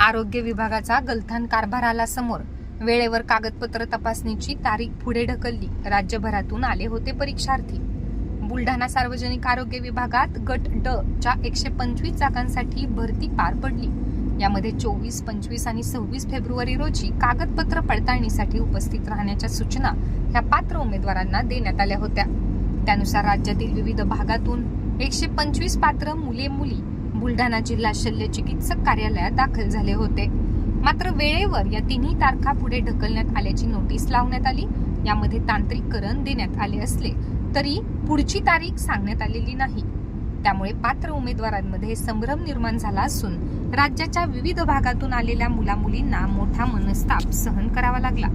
आरोग्य विभागाचा गलथान कारभाराला समोर. वेळेवर कागदपत्र तपासणीची तारीख पुढे ढकलली. राज्यभरातून आले होते परीक्षार्थी. बुलढाणा सार्वजनिक आरोग्य विभागात गट ड च्या एकशे पंचवीस जागांसाठी भरती पार पडली. यामध्ये चोवीस पंचवीस आणि सव्वीस फेब्रुवारी रोजी कागदपत्र पडताळणीसाठी उपस्थित राहण्याच्या सूचना ह्या पात्र उमेदवारांना देण्यात आल्या होत्या. त्यानुसार राज्यातील विविध भागातून एकशे पंचवीस पात्र मुले मुली बुलढाणा जिल्हा शल्य चिकित्सक कार्यालयात दाखल झाले होते. मात्र वेळेवर या तिन्ही तारखा पुढे ढकलण्यात आल्याची नोटीस लावण्यात आली. यामध्ये तांत्रिककरण देण्यात आले असले तरी पुढची तारीख सांगण्यात आलेली नाही. त्यामुळे पात्र उमेदवारांमध्ये संभ्रम निर्माण झाला असून राज्याच्या विविध भागातून आलेल्या मुलामुलींना मोठा मनस्ताप सहन करावा लागला.